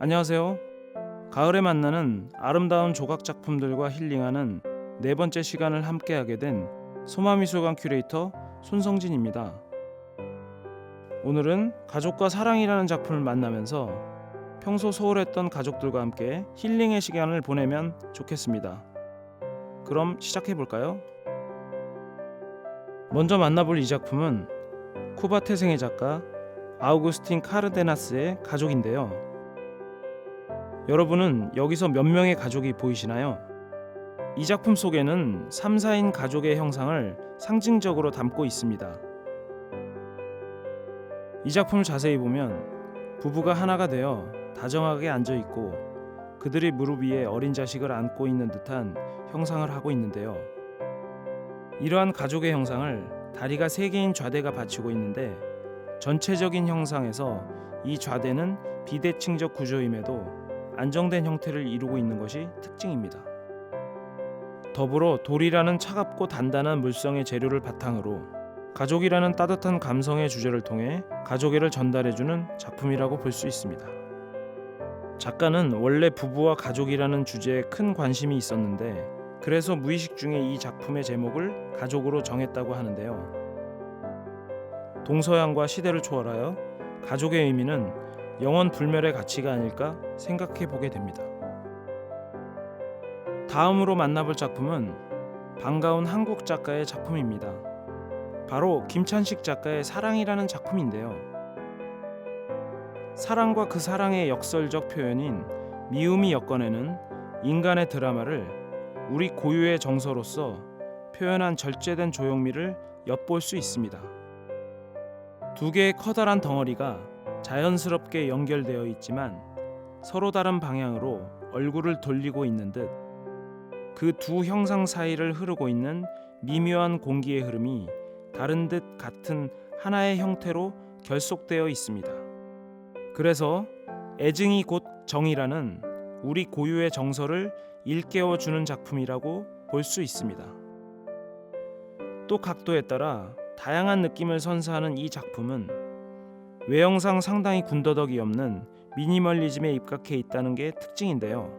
안녕하세요. 가을에 만나는 아름다운 조각 작품들과 힐링하는 네 번째 시간을 함께하게 된 소마미술관 큐레이터 손성진입니다. 오늘은 가족과 사랑이라는 작품을 만나면서 평소 소홀했던 가족들과 함께 힐링의 시간을 보내면 좋겠습니다. 그럼 시작해 볼까요? 먼저 만나볼 이 작품은 쿠바 태생의 작가 아우구스틴 카르데나스의 가족인데요. 여러분은 여기서 몇 명의 가족이 보이시나요? 이 작품 속에는 3, 4인 가족의 형상을 상징적으로 담고 있습니다. 이 작품을 자세히 보면 부부가 하나가 되어 다정하게 앉아 있고 그들이 무릎 위에 어린 자식을 안고 있는 듯한 형상을 하고 있는데요. 이러한 가족의 형상을 다리가 세 개인 좌대가 받치고 있는데 전체적인 형상에서 이 좌대는 비대칭적 구조임에도 안정된 형태를 이루고 있는 것이 특징입니다. 더불어 돌이라는 차갑고 단단한 물성의 재료를 바탕으로 가족이라는 따뜻한 감성의 주제를 통해 가족애를 전달해주는 작품이라고 볼 수 있습니다. 작가는 원래 부부와 가족이라는 주제에 큰 관심이 있었는데 그래서 무의식 중에 이 작품의 제목을 가족으로 정했다고 하는데요. 동서양과 시대를 초월하여 가족의 의미는 영원 불멸의 가치가 아닐까 생각해 보게 됩니다. 다음으로 만나볼 작품은 반가운 한국 작가의 작품입니다. 바로 김찬식 작가의 사랑이라는 작품인데요. 사랑과 그 사랑의 역설적 표현인 미움이 엮어내는 인간의 드라마를 우리 고유의 정서로서 표현한 절제된 조형미를 엿볼 수 있습니다. 두 개의 커다란 덩어리가 자연스럽게 연결되어 있지만 서로 다른 방향으로 얼굴을 돌리고 있는 듯 그 두 형상 사이를 흐르고 있는 미묘한 공기의 흐름이 다른 듯 같은 하나의 형태로 결속되어 있습니다. 그래서 애증이 곧 정이라는 우리 고유의 정서를 일깨워 주는 작품이라고 볼 수 있습니다. 또 각도에 따라 다양한 느낌을 선사하는 이 작품은 외형상 상당히 군더더기 없는 미니멀리즘에 입각해 있다는 게 특징인데요.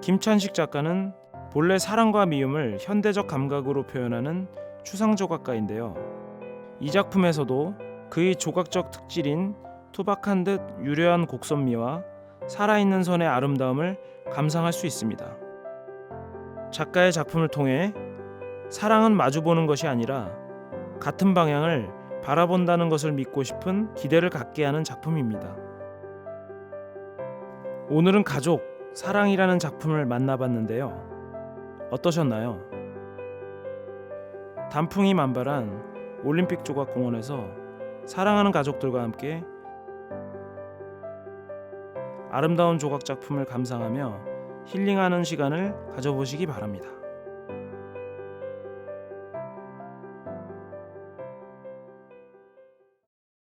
김찬식 작가는 본래 사랑과 미움을 현대적 감각으로 표현하는 추상 조각가인데요. 이 작품에서도 그의 조각적 특질인 투박한 듯 유려한 곡선미와 살아있는 선의 아름다움을 감상할 수 있습니다. 작가의 작품을 통해 사랑은 마주보는 것이 아니라 같은 방향을 바라본다는 것을 믿고 싶은 기대를 갖게 하는 작품입니다. 오늘은 가족, 사랑이라는 작품을 만나봤는데요. 어떠셨나요? 단풍이 만발한 올림픽 조각 공원에서 사랑하는 가족들과 함께 아름다운 조각 작품을 감상하며 힐링하는 시간을 가져보시기 바랍니다.